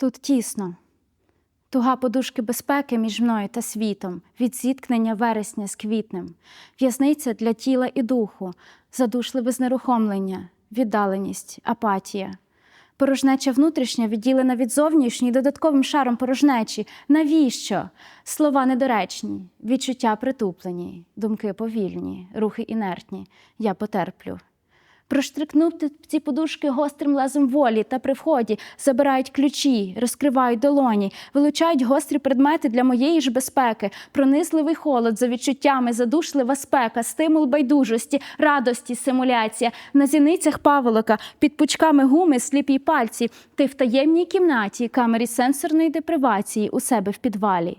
Тут тісно. Туга подушки безпеки між мною та світом, від зіткнення вересня з квітнем, в'язниця для тіла і духу, задушливе знерухомлення, віддаленість, апатія. Порожнеча внутрішня відділена від зовнішньої додатковим шаром порожнечі. Навіщо? Слова недоречні, відчуття притуплені, думки повільні, рухи інертні. Я потерплю. Проштрикнути ці подушки гострим лезом волі та при вході. Забирають ключі, розкривають долоні, вилучають гострі предмети для моєї ж безпеки, пронизливий холод за відчуттями, задушлива спека, стимул байдужості, радості, симуляція, на зіницях паволока, під пучками гуми, сліпі пальці, ти в таємній кімнаті, камері сенсорної депривації у себе в підвалі.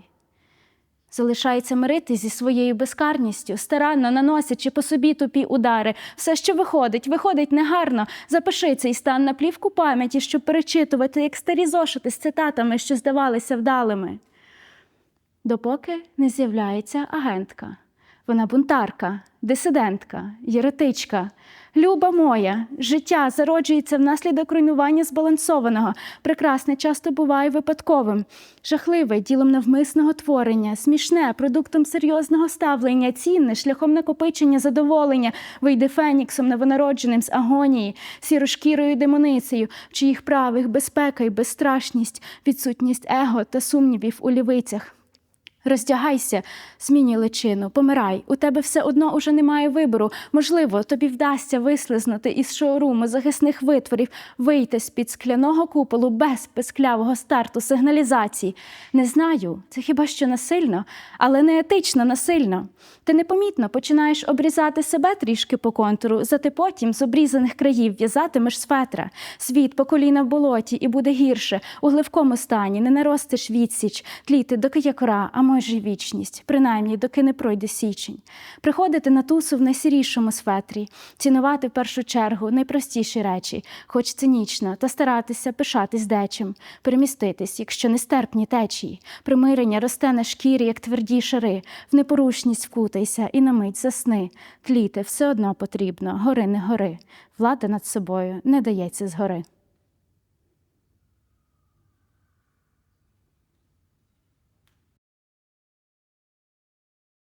Залишається мирити зі своєю безкарністю, старанно наносячи по собі тупі удари. Все, що виходить, виходить негарно. Запиши цей стан на плівку пам'яті, щоб перечитувати, як старі зошити з цитатами, що здавалися вдалими. Допоки не з'являється агентка. Вона бунтарка, дисидентка, єретичка. Люба моя, життя зароджується внаслідок руйнування збалансованого. Прекрасне часто буває випадковим, жахливе ділом навмисного творення, смішне продуктом серйозного ставлення, цінне шляхом накопичення задоволення, вийде феніксом новонародженим з агонії, сірошкірою демоницею, в чиїх правих безпека і безстрашність, відсутність его та сумнівів у лівицях. Роздягайся, змінюй личину, помирай. У тебе все одно уже немає вибору. Можливо, тобі вдасться вислизнути із шоуруму захисних витворів, вийти з-під скляного куполу без писклявого старту сигналізації. Не знаю, це хіба що насильно, але не етично насильно. Ти непомітно починаєш обрізати себе трішки по контуру, зате потім з обрізаних країв в'язатимеш з фетра. Світ по коліна в болоті, і буде гірше. У гливкому стані не наростиш відсіч, тліти, доки є а може вічність, принаймні, доки не пройде січень. Приходити на тусу в найсірішому светрі, цінувати в першу чергу найпростіші речі, хоч цинічно, та старатися пишатись дечим, переміститись, якщо нестерпні течії. Примирення росте на шкірі, як тверді шари, в непорушність вкутайся і на мить засни. Тліти все одно потрібно, гори не гори. Влада над собою не дається згори.